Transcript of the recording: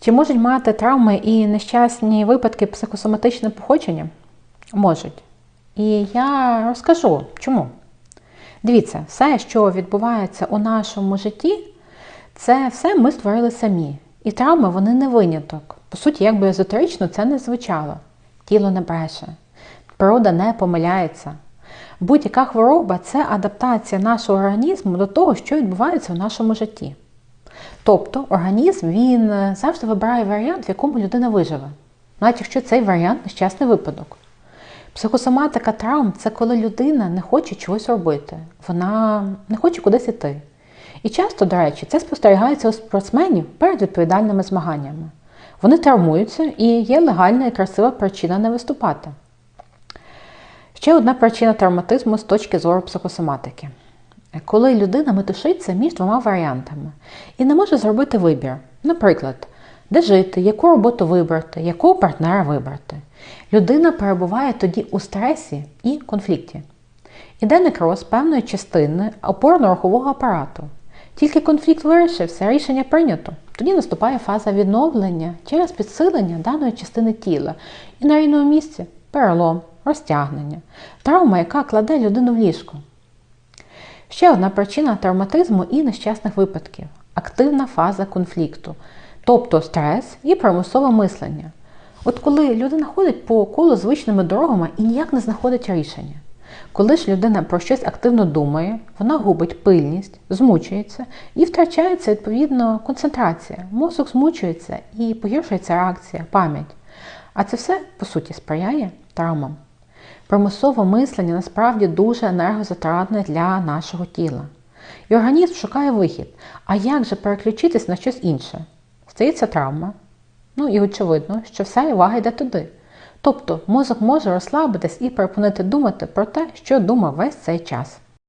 Чи можуть мати травми і нещасні випадки психосоматичне походження? Можуть. І я розкажу чому. Дивіться, все, що відбувається у нашому житті, це все ми створили самі. І травми вони не виняток. По суті, як би езотерично це не звучало. Тіло не бреше, природа не помиляється. Будь-яка хвороба це адаптація нашого організму до того, що відбувається в нашому житті. Тобто організм він е, завжди вибирає варіант, в якому людина виживе, навіть якщо цей варіант нещасний випадок. Психосоматика травм це коли людина не хоче чогось робити, вона не хоче кудись іти. І часто, до речі, це спостерігається у спортсменів перед відповідальними змаганнями. Вони травмуються і є легальна і красива причина не виступати. Ще одна причина травматизму з точки зору психосоматики. Коли людина метушиться між двома варіантами і не може зробити вибір. Наприклад, де жити, яку роботу вибрати, якого партнера вибрати. Людина перебуває тоді у стресі і конфлікті. Іде некроз певної частини опорно-рухового апарату. Тільки конфлікт вирішився, рішення прийнято. Тоді наступає фаза відновлення через підсилення даної частини тіла і на рівному місці перелом, розтягнення, травма, яка кладе людину в ліжко. Ще одна причина травматизму і нещасних випадків активна фаза конфлікту, тобто стрес і примусове мислення. От коли людина ходить по колу звичними дорогами і ніяк не знаходить рішення. Коли ж людина про щось активно думає, вона губить пильність, змучується і втрачається відповідно концентрація. Мозок змучується і погіршується реакція, пам'ять. А це все, по суті, сприяє травмам. Примусове мислення насправді дуже енергозатратне для нашого тіла. І організм шукає вихід. А як же переключитись на щось інше? Стається травма. Ну і очевидно, що вся увага йде туди. Тобто мозок може розслабитись і припинити думати про те, що думав весь цей час.